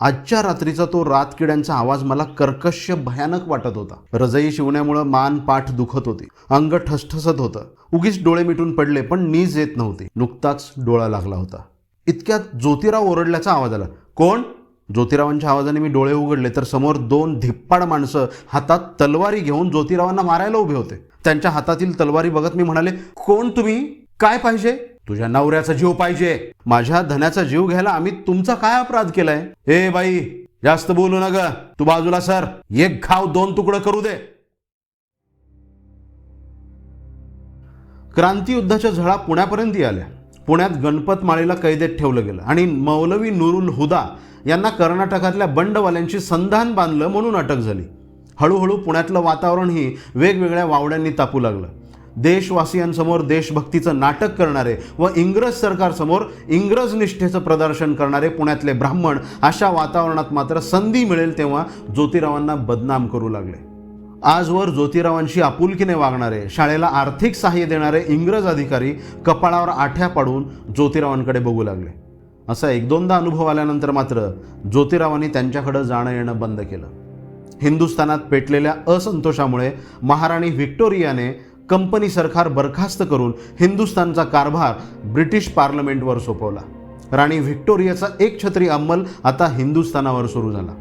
आजच्या रात्रीचा तो रातकिड्यांचा आवाज मला कर्कश भयानक वाटत होता. रजई शिवण्यामुळं मान पाठ दुखत होती. अंग ठसठसत होतं. उगीच डोळे मिटून पडले पण नीज येत नव्हती. नुकताच डोळा लागला होता. इतक्यात ज्योतिराव ओरडल्याचा आवाज आला. कोण? ज्योतिरावांच्या आवाजाने मी डोळे उघडले तर समोर दोन धिप्पाड माणसं हातात तलवारी घेऊन ज्योतिरावांना मारायला उभे होते. त्यांच्या हातातील तलवारी बघत मी म्हणाले कोण तुम्ही? काय पाहिजे? तुझ्या नवऱ्याचा जीव पाहिजे. माझ्या धन्याचा जीव घ्यायला आम्ही तुमचा काय अपराध केलाय? ए बाई जास्त बोलू नका. तू बाजूला सर. एक घाव दोन तुकडं करू दे. क्रांती युद्धाच्या झळा पुण्यापर्यंत आल्या. पुण्यात गणपत माळीला कैदेत ठेवलं गेलं आणि मौलवी नुरुल हुदा यांना कर्नाटकातल्या बंडवाल्यांची संधान बांधलं म्हणून अटक झाली. हळूहळू पुण्यातलं वातावरणही वेगवेगळ्या वावड्यांनी तापू लागलं. देशवासियांसमोर देशभक्तीचं नाटक करणारे व इंग्रज सरकारसमोर इंग्रज निष्ठेचं प्रदर्शन करणारे पुण्यातले ब्राह्मण अशा वातावरणात मात्र संधी मिळेल तेव्हा ज्योतिरावांना बदनाम करू लागले. आजवर ज्योतिरावांशी आपुलकीने वागणारे शाळेला आर्थिक सहाय्य देणारे इंग्रज अधिकारी कपाळावर आठ्या पाडून ज्योतिरावांकडे बघू लागले. असा एक दोनदा अनुभव आल्यानंतर मात्र ज्योतिरावांनी त्यांच्याकडं जाणं येणं बंद केलं. हिंदुस्थानात पेटलेल्या असंतोषामुळे महाराणी व्हिक्टोरियाने कंपनी सरकार बरखास्त करून हिंदुस्थानचा कारभार ब्रिटिश पार्लमेंटवर सोपवला. राणी व्हिक्टोरियाचा एक छत्री अंमल आता हिंदुस्थानावर सुरू झाला.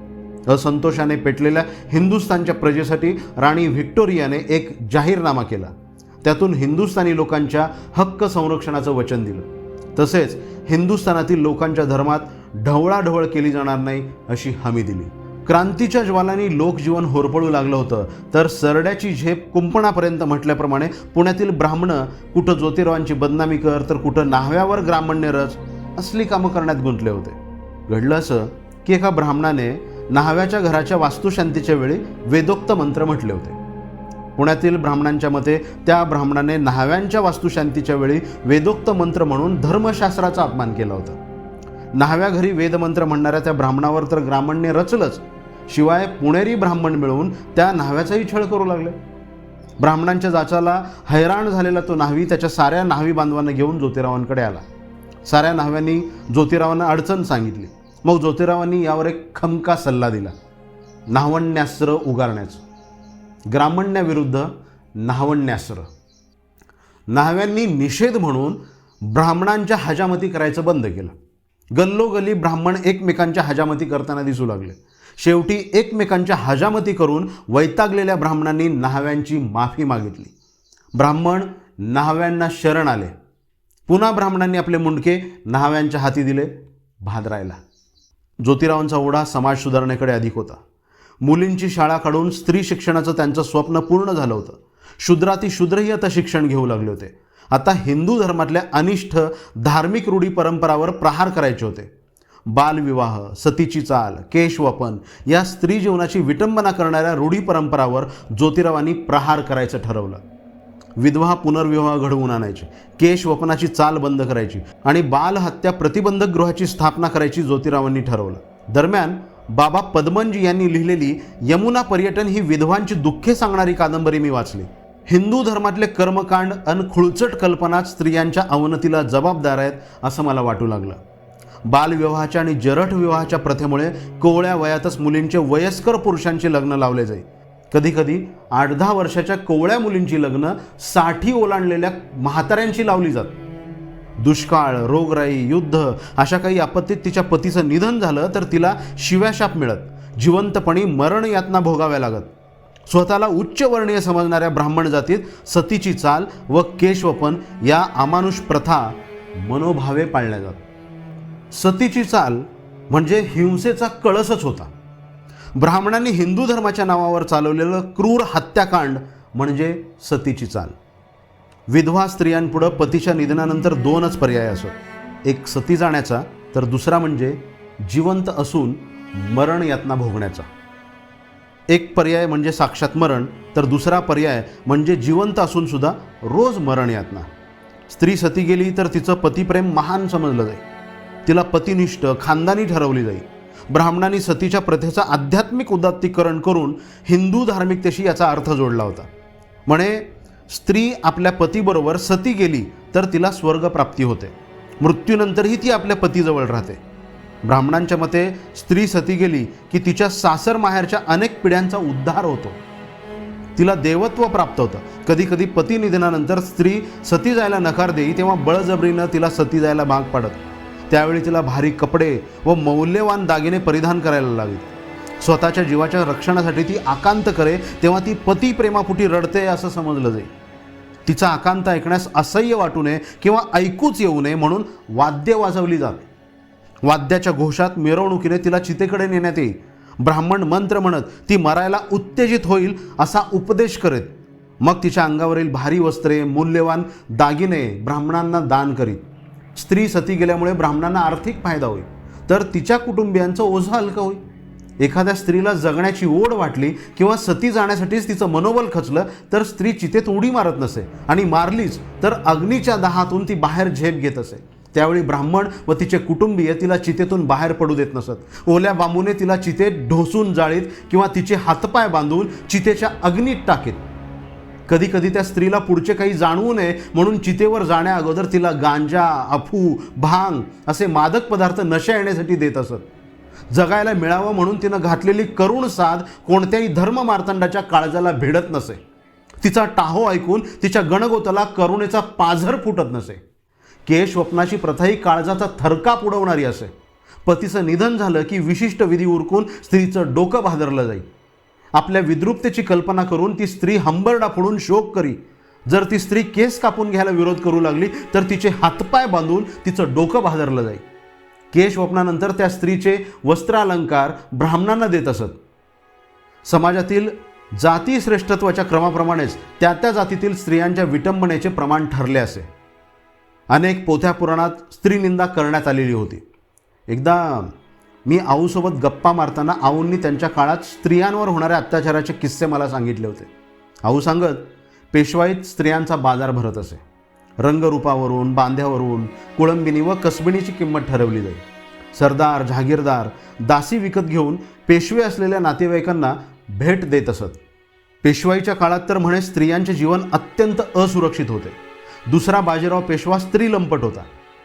असंतोषाने पेटलेल्या हिंदुस्थानच्या प्रजेसाठी राणी व्हिक्टोरियाने एक जाहीरनामा केला. त्यातून हिंदुस्थानी लोकांच्या हक्क संरक्षणाचं वचन दिलं. तसेच हिंदुस्थानातील लोकांच्या धर्मात ढवळाढवळ केली जाणार नाही अशी हमी दिली. क्रांतीच्या ज्वालांनी लोकजीवन होरपळू लागलं होतं. तर सरड्याची झेप कुंपणापर्यंत म्हटल्याप्रमाणे पुण्यातील ब्राह्मणं कुठं ज्योतिरावांची बदनामी कर तर कुठं नाहव्यावर ग्रामण्य रच असली कामं करण्यात गुंतले होते. घडलं असं की एका ब्राह्मणाने नाहव्याच्या घराच्या वास्तुशांतीच्या वेळी वेदोक्त मंत्र म्हटले होते. पुण्यातील ब्राह्मणांच्या मते त्या ब्राह्मणाने नाहव्यांच्या वास्तुशांतीच्या वेळी वेदोक्त मंत्र म्हणून धर्मशास्त्राचा अपमान केला होता. नाहव्या घरी वेदमंत्र म्हणणाऱ्या त्या ब्राह्मणावर तर ग्रामण्य रचलंच शिवाय पुणेरी ब्राह्मण मिळवून त्या न्हाव्याचाही छळ करू लागले. ब्राह्मणांच्या जाचाला हैराण झालेला तो न्हावी त्याच्या साऱ्या न्हावी बांधवांना घेऊन ज्योतिरावांकडे आला. साऱ्या न्हाव्यांनी ज्योतिरावांना अडचण सांगितली. मग ज्योतिरावांनी यावर एक खमका सल्ला दिला. न्हावण्यास्त्र उगारण्याचं. ग्रामण्याविरुद्ध न्हावण्यास्त्र. न्हाव्यांनी निषेध म्हणून ब्राह्मणांच्या हजामती करायचं बंद केलं. गल्लोगल्ली ब्राह्मण एकमेकांच्या हजामती करताना दिसू लागले. शेवटी एकमेकांच्या हजामती करून वैतागलेल्या ब्राह्मणांनी न्हाव्यांची माफी मागितली. ब्राह्मण न्हाव्यांना शरण आले. पुन्हा ब्राह्मणांनी आपले मुंडके न्हाव्यांच्या हाती दिले भादरायला ज्योतिरावांचा ओढा समाज सुधारणेकडे अधिक होता. मुलींची शाळा काढून स्त्री शिक्षणाचं त्यांचं स्वप्न पूर्ण झालं होतं. शूद्राती शूद्रही आता शिक्षण घेऊ लागले होते. आता हिंदू धर्मातल्या अनिष्ठ धार्मिक रूढी परंपरावर प्रहार करायचे होते. बालविवाह सतीची चाल केशवपन या स्त्री जीवनाची विटंबना करणाऱ्या रूढी परंपरावर ज्योतिरावांनी प्रहार करायचं ठरवलं. विधवा पुनर्विवाह घडवून आणायचे केशवपनाची चाल बंद करायची आणि बालहत्या प्रतिबंधक गृहाची स्थापना करायची ज्योतिरावांनी ठरवलं. दरम्यान बाबा पद्मनजी यांनी लिहिलेली यमुना पर्यटन ही विधवांची दुःखे सांगणारी कादंबरी मी वाचली. हिंदू धर्मातले कर्मकांड अन खुळचट कल्पना स्त्रियांच्या अवनतीला जबाबदार आहेत असं मला वाटू लागलं. बालविवाहाच्या आणि जरठ विवाहाच्या प्रथेमुळे कोवळ्या वयातच मुलींचे वयस्कर पुरुषांची लग्न लावले जाई. कधीकधी आठ दहा वर्षाच्या कोवळ्या मुलींची लग्नसाठी ओलांडलेल्या म्हाताऱ्यांची लावली जात. दुष्काळ रोगराई युद्ध अशा काही आपत्तीत तिच्या पतीचं निधन झालं तर तिला शिव्याशाप मिळत. जिवंतपणी मरण यातना भोगाव्या लागत. स्वतःला उच्चवर्णीय समजणाऱ्या ब्राह्मण जातीत सतीची चाल व केशवपन या अमानुष प्रथा मनोभावे पाळल्या जात. सतीची चाल म्हणजे हिंसेचा कळसच होता. ब्राह्मणांनी हिंदू धर्माच्या नावावर चालवलेलं क्रूर हत्याकांड म्हणजे सतीची चाल. विधवा स्त्रियांपुढं पतीच्या निधनानंतर दोनच पर्याय असत एक सती जाण्याचा तर दुसरा म्हणजे जिवंत असून मरण यातना भोगण्याचा. एक पर्याय म्हणजे साक्षात मरण तर दुसरा पर्याय म्हणजे जिवंत असून सुद्धा रोज मरण यातना. स्त्री सती गेली तर तिचं पतिप्रेम महान समजलं जाईल. तिला पतिनिष्ठ खानदानी ठरवली जाईल ब्राह्मणांनी सतीच्या प्रथेचा आध्यात्मिक उदात्तीकरण करून हिंदू धार्मिकतेशी याचा अर्थ जोडला होता. म्हणे स्त्री आपल्या पतीबरोबर सती गेली तर तिला स्वर्गप्राप्ती होते. मृत्यूनंतरही ती आपल्या पतीजवळ राहते. ब्राह्मणांच्या मते स्त्री सती गेली की तिच्या सासर माहेरच्या अनेक पिढ्यांचा उद्धार होतो. तिला देवत्व प्राप्त होतं. कधी कधी पती निधनानंतर स्त्री सती जायला नकार देई तेव्हा बळजबरीनं तिला सती जायला भाग पाडत. त्यावेळी तिला भारी कपडे व मौल्यवान दागिने परिधान करायला लावीत. स्वतःच्या जीवाच्या रक्षणासाठी ती आकांत करे तेव्हा ती पती प्रेमापुटी रडते असं समजलं जाईल तिचा आकांत ऐकण्यास असह्य वाटू नये किंवा ऐकूच येऊ नये म्हणून वाद्य वाजवली जावे वाद्याच्या घोषात मिरवणुकीने तिला चितेकडे नेण्यात येईल ब्राह्मण मंत्र म्हणत ती मरायला उत्तेजित होईल असा उपदेश करीत मग तिच्या अंगावरील भारी वस्त्रे मूल्यवान दागिने ब्राह्मणांना दान करीत. स्त्री सती गेल्यामुळे ब्राह्मणांना आर्थिक फायदा होईल. तर तिच्या कुटुंबियांचं ओझं हलकं होईल. एखाद्या स्त्रीला जगण्याची ओढ वाटली किंवा सती जाण्यासाठीच तिचं मनोबल खचलं तर स्त्री चितेत उडी मारत नसे आणि मारलीच तर अग्नीच्या दहातून ती बाहेर झेप घेत असे. त्यावेळी ब्राह्मण व तिचे कुटुंबीय तिला चितेतून बाहेर पडू देत नसत. ओल्या बांबूने तिला चितेत ढोसून जाळीत किंवा तिचे हातपाय बांधून चितेच्या अग्नीत टाकीत. कधी कधी त्या स्त्रीला पुढचे काही जाणवू नये म्हणून चितेवर जाण्या अगोदर तिला गांजा अफू भांग असे मादक पदार्थ नशा येण्यासाठी देत असत. जगायला मिळावं म्हणून तिनं घातलेली करुण साध कोणत्याही धर्म मार्तंडाच्या काळजाला भिडत नसे. तिचा टाहो ऐकून तिच्या गणगोताला करुणेचा पाझर फुटत नसे. केश स्वप्नाची प्रथा ही काळजाचा थरकाप उडवणारी असे. पतीचं निधन झालं की विशिष्ट विधी उरकून स्त्रीचं डोकं भादरलं जाईल आपल्या विद्रुपतेची कल्पना करून ती स्त्री हंबरडा फोडून शोक करी. जर ती स्त्री केस कापून घ्यायला विरोध करू लागली तर तिचे हातपाय बांधून तिचं डोकं भादरलं जाई केश वपनानंतर त्या स्त्रीचे वस्त्रालंकार ब्राह्मणांना देत असत. समाजातील जाती श्रेष्ठत्वाच्या क्रमाप्रमाणेच त्या त्या जातीतील स्त्रियांच्या विटंबनेचे प्रमाण ठरले असे. अनेक पोथ्या पुराणात स्त्रीनिंदा करण्यात आलेली होती. एकदा मी आऊसोबत गप्पा मारताना आऊंनी त्यांच्या काळात स्त्रियांवर होणाऱ्या अत्याचाराचे किस्से मला सांगितले होते. आऊ सांगत पेशवाईत स्त्रियांचा बाजार भरत असे. रंगरूपावरून बांध्यावरून कुळंबिनी व कसबिणीची किंमत ठरवली जाईल सरदार जहागीरदार दासी विकत घेऊन पेशवे असलेल्या नातेवाईकांना भेट देत असत. पेशवाईच्या काळात तर म्हणे स्त्रियांचे जीवन अत्यंत असुरक्षित होते. दुसरा बाजीराव पेशवा स्त्री लंपट होता.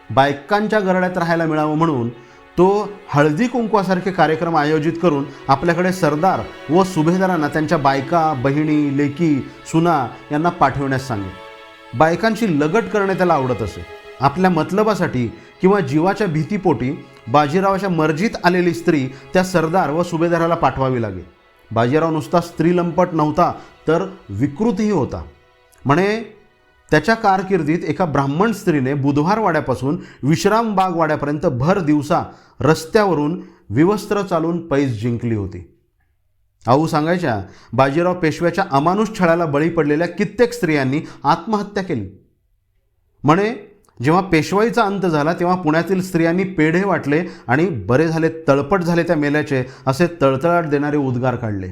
बायकांच्या गरड्यात राहायला मिळावं म्हणून तो हळदी कुंकवासारखे कार्यक्रम आयोजित करून आपल्याकडे सरदार व सुभेदारांना त्यांच्या बायका बहिणी लेकी सुना यांना पाठवण्यास सांगे बायकांची लगट करणे त्याला आवडत असे. आपल्या मतलबासाठी किंवा जीवाच्या भीतीपोटी बाजीरावाच्या मर्जीत आलेली स्त्री त्या सरदार व सुभेदाराला पाठवावी लागे बाजीराव नुसता स्त्री लंपट नव्हता तर विकृतही होता. म्हणे त्याच्या कारकिर्दीत एका ब्राह्मण स्त्रीने बुधवार वाड्यापासून विश्रामबाग वाड्यापर्यंत भर दिवसा रस्त्यावरून विवस्त्र चालून पैज जिंकली होती. आऊ सांगायच्या बाजीराव पेशव्याच्या अमानुष छळाला बळी पडलेल्या कित्येक स्त्रियांनी आत्महत्या केली. म्हणे जेव्हा पेशवाईचा अंत झाला तेव्हा पुण्यातील स्त्रियांनी पेढे वाटले आणि बरे झाले तळपट झाले त्या मेल्याचे असे तळतळाट देणारे उद्गार काढले.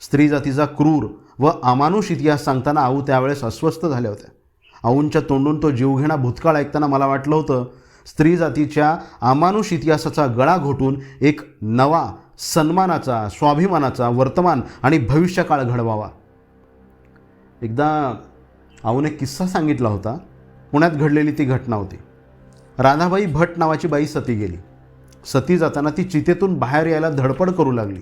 स्त्री जातीचा क्रूर व अमानुष इतिहास सांगताना आऊ त्यावेळेस अस्वस्थ झाल्या होत्या. आऊंच्या तोंडून तो जीवघेणा भूतकाळ ऐकताना मला वाटलं होतं स्त्री जातीच्या अमानुष इतिहासाचा गळा घोटून एक नवा सन्मानाचा स्वाभिमानाचा वर्तमान आणि भविष्यकाळ घडवावा. एकदा आऊने किस्सा सांगितला होता. पुण्यात घडलेली ती घटना होती. राधाबाई भट नावाची बाई सती गेली. सती जाताना ती चितेतून बाहेर यायला धडपड करू लागली.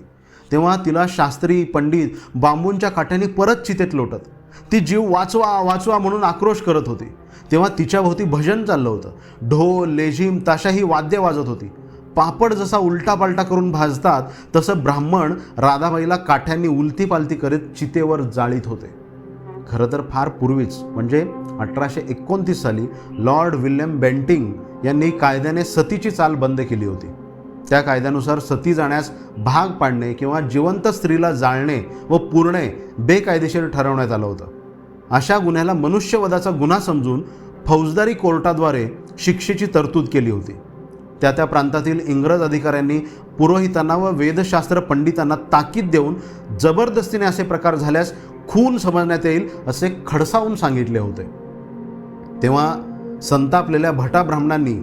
तेव्हा तिला शास्त्री पंडित बांबूंच्या काठ्याने परत चितेत लोटत. ती जीव वाचवा वाचवा म्हणून आक्रोश करत होती. तेव्हा तिच्याभोवती भजन चाललं होतं. ढोल लेझिम ताशाही वाद्य वाजत होती. पापड जसा उलटा पालटा करून भाजतात तसं ब्राह्मण राधाबाईला काठ्यांनी उलती पालती करीत चितेवर जाळीत होते. खरं तर फार पूर्वीच म्हणजे अठराशे एकोणतीस साली लॉर्ड विल्यम बेंटिंग यांनी कायद्याने सतीची चाल बंद केली होती. त्या कायद्यानुसार सती जाण्यास भाग पाडणे किंवा जिवंत स्त्रीला जाळणे व पुरणे बेकायदेशीर ठरवण्यात आलं होतं. अशा गुन्ह्याला मनुष्यवधाचा गुन्हा समजून फौजदारी कोर्टाद्वारे शिक्षेची तरतूद केली होती. त्या त्या प्रांतातील इंग्रज अधिकाऱ्यांनी पुरोहितांना व वेदशास्त्र पंडितांना ताकीद देऊन जबरदस्तीने असे प्रकार झाल्यास खून समजण्यात येईल असे खडसावून सांगितले होते. तेव्हा संतापलेल्या भटा ब्राह्मणांनी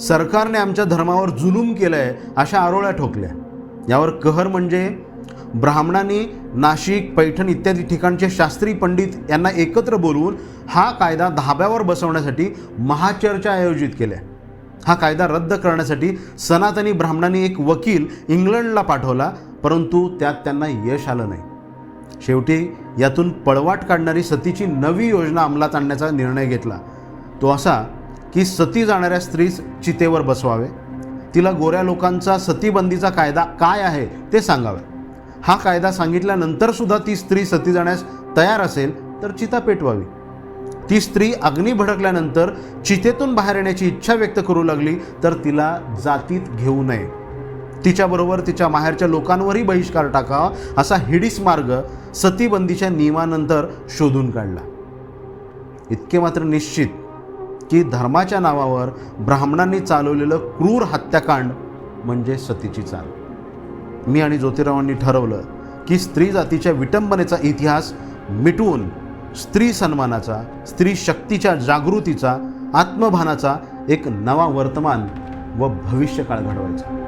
सरकारने आमच्या धर्मावर जुलूम केलंय अशा आरोळ्या ठोकल्या. यावर कहर म्हणजे ब्राह्मणांनी नाशिक पैठण इत्यादी ठिकाणचे शास्त्री पंडित यांना एकत्र बोलवून हा कायदा धाब्यावर बसवण्यासाठी महाचर्चा आयोजित केल्या. हा कायदा रद्द करण्यासाठी सनातनी ब्राह्मणांनी एक वकील इंग्लंडला पाठवला परंतु त्यात त्यांना यश आलं नाही. शेवटी यातून पळवाट काढणारी सतीची नवी योजना अंमलात आणण्याचा निर्णय घेतला. तो असा की सती जाणाऱ्या स्त्रीस चितेवर बसवावे. तिला गोऱ्या लोकांचा सतीबंदीचा कायदा काय आहे ते सांगावे. हा कायदा सांगितल्यानंतर सुद्धा ती स्त्री सती जाण्यास तयार असेल तर चिता पेटवावी. ती स्त्री अग्नी भडकल्यानंतर चितेतून बाहेर येण्याची इच्छा व्यक्त करू लागली तर तिला जातीत घेऊ नये. तिच्याबरोबर तिच्या माहेरच्या लोकांवरही बहिष्कार टाकावा असा हिडीस मार्ग सतीबंदीच्या नियमानंतर शोधून काढला. इतके मात्र निश्चित की धर्माच्या नावावर ब्राह्मणांनी चालवलेलं क्रूर हत्याकांड म्हणजे सतीची चाल. मी आणि ज्योतिरावांनी ठरवलं की स्त्री जातीच्या विटंबनेचा इतिहास मिटवून स्त्री सन्मानाचा स्त्री शक्तीच्या जागृतीचा आत्मभानाचा एक नवा वर्तमान व भविष्यकाळ घडवायचा.